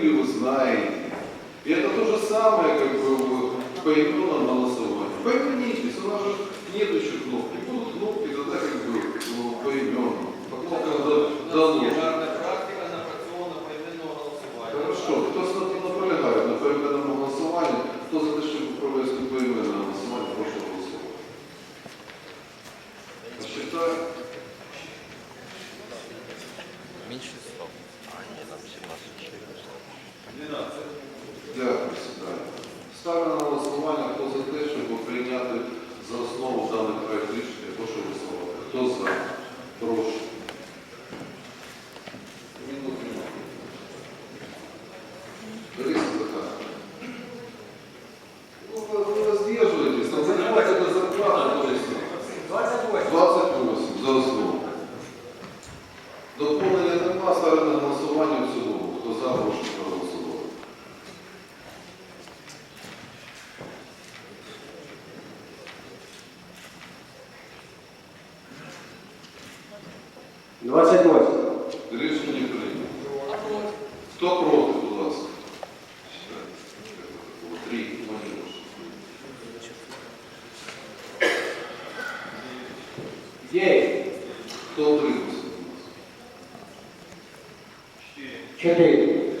вы знаете. И это то же самое, как бы в поименном голосовании. Поименитесь, у нас же нет еще кнопки. Будут кнопки, тогда как бы ну, поименно. По кнопкам да- доложено. Гарна практика напрацьована поіменного голосування. Хорошо, хто на- наполягає на поіменному голосуванні, хто за те, щоб провести поіменне голосування, прошу голосувати. Посчитаю. Дякую, сідаю. Ставлю на голосування, хто за те, щоб прийняти за основу даний проект рішення, прошу голосувати. Хто за? Прошу. Минуту. Борис Захарович. Ну, вы, вы воздерживаетесь, там занимается до зарплаты, Борис. 28. 28 за основу. Доповнення нема, ставлю на голосування 28. Рішення прийнято. Хто проти, будь ласка? Три. Є. Хто утримався? четыре